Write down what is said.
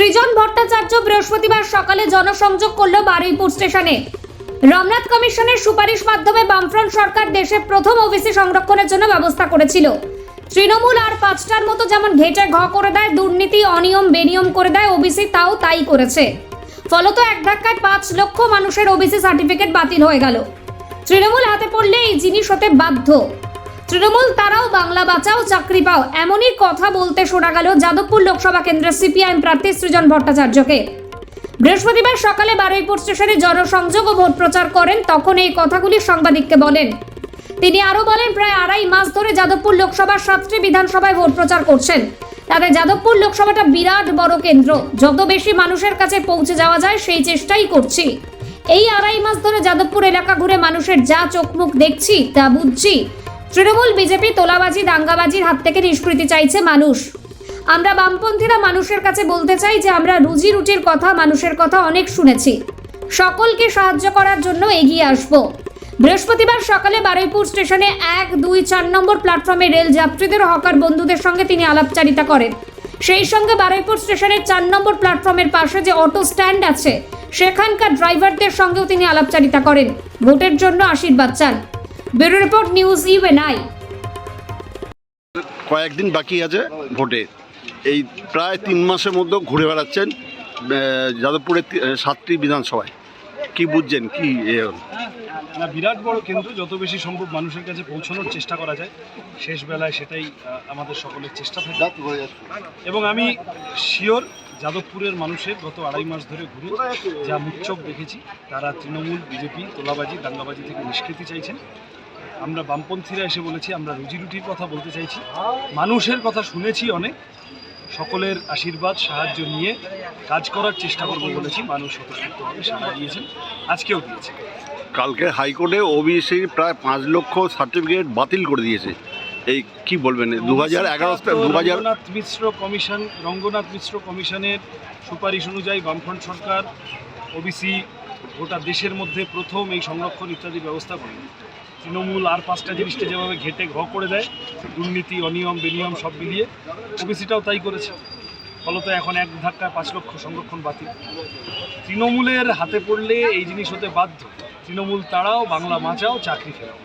সৃজন ভট্টাচার্য বৃহস্পতিবার সকালে জনসংযোগ করল বারুইপুর স্টেশনে। রমনাথ কমিশনের সুপারিশ মাধ্যমে বামফ্রন্ট সরকার দেশে প্রথম ওবিসি সংরক্ষণের জন্য ব্যবস্থা করেছিল। তৃণমূল আর পাঁচটার মতো যেমন ঘেটে ঘ করে দেয়, দুর্নীতি, অনিয়ম, বেনিয়ম করে দেয় ওবিসি, তাও তাই করেছে। ফলত এক ধাক্কায় পাঁচ লক্ষ মানুষের ওবিসি সার্টিফিকেট বাতিল হয়ে গেল। তৃণমূল হাতে পড়লে এই জিনিস হতে বাধ্য। তৃণমূল তারাও বাংলা বাঁচাও, চাকরি পাও, এমনই কথা বলতে শোনা গেল যাদবপুর লোকসভা কেন্দ্রের সিপিআইএম প্রার্থী সৃজন ভট্টাচার্যকে। বৃহস্পতিবার সকালে বারুইপুর স্টেশনে জনসংযোগ ও ভোট প্রচার করেন, তখন এই কথাগুলি সাংবাদিককে বলেন। তিনি আরও বলেন, প্রায় আড়াই মাস ধরে যাদবপুর লোকসভার সাতটি বিধানসভায় ভোট প্রচার করছেন। তাতে যাদবপুর লোকসভাটা বিরাট বড় কেন্দ্র। যত বেশি মানুষের কাছে পৌঁছে যাওয়া যায়, সেই চেষ্টাই করছি। এই আড়াই মাস ধরে যাদবপুর এলাকা ঘুরে মানুষের যা চোখ মুখ দেখছি, তা বুঝছি। তৃণমূল বিজেপি তোলাবাজি, দাঙ্গাবাজির হাত থেকে নিষ্কৃতি চাইছে মানুষ। আমরা বামপন্থীরা মানুষের কাছে বলতে চাই যে আমরা রুজি রুটির কথা, মানুষের কথা অনেক শুনেছি। সকলকে সাহায্য করার জন্য এগিয়ে আসব। বৃহস্পতিবার সকালে বারুইপুর স্টেশনে এক, দুই, চার নম্বর প্ল্যাটফর্মে রেল যাত্রীদের হকার বন্ধুদের সঙ্গে তিনি আলাপচারিতা করেন। সেই সঙ্গে বারুইপুর স্টেশনের চার নম্বর প্ল্যাটফর্মের পাশে যে অটো স্ট্যান্ড আছে, সেখানকার ড্রাইভারদের সঙ্গেও তিনি আলাপচারিতা করেন। ভোটের জন্য আশীর্বাদ চান। Bureau report news UNI. কয়েকদিন বাকি আছে ভোটে। এই প্রায় তিন মাসের মধ্যে ঘুরে বেড়াচ্ছেন যাদবপুরের সাতটি বিধানসভায়। কি বুঝছেন? কি এ, না বিরাট বড় কিন্তু যত বেশি সম্ভব মানুষের কাছে পৌঁছানোর চেষ্টা করা যায়। শেষ বেলায় সেটাই আমাদের সকলের চেষ্টা থাকে। এবং আমি শিওর যাদবপুরের মানুষের গত আড়াই মাস ধরে ঘুরে যা মুচ্চক দেখেছি তারা তৃণমূল বিজেপি তোলাবাজি দাঙ্গাবাজি থেকে নিষ্কৃতি চাইছেন। আমরা বামপন্থীরা এসে বলেছি আমরা রুজি রুটির কথা বলতে চাইছি। মানুষের কথা শুনেছি অনেক। সকলের আশীর্বাদ সাহায্য নিয়ে কাজ করার চেষ্টা করব বলেছি। মানুষ স্বতঃস্ফূর্তভাবে সাড়া দিয়েছেন। আজকেও দিয়েছে। কালকে হাইকোর্টে ওবিসি প্রায় পাঁচ লক্ষ সার্টিফিকেট বাতিল করে দিয়েছে। এই কি বলবেন? দু হাজার এগারো দু হাজার রঙ্গনাথ মিশ্র কমিশন রঙ্গনাথ মিশ্র কমিশনের সুপারিশ অনুযায়ী বামফ্রন্ট সরকার ওবিসি গোটা দেশের মধ্যে প্রথম এই সংরক্ষণ ইত্যাদি ব্যবস্থা করে। তৃণমূল আর পাঁচটা জিনিসটা যেভাবে ঘেটে ঘ করে দেয়, দুর্নীতি, অনিয়ম, বেনিয়ম সব মিলিয়ে ওবিসিটাও তাই করেছে। ফলত এখন এক ধাক্কায় পাঁচ লক্ষ সংরক্ষণ বাতিল। তৃণমূলের হাতে পড়লে এই জিনিস হতে বাধ্য। তৃণমূল তাড়াও বাংলা মাচাও চাকরি ফেরাও।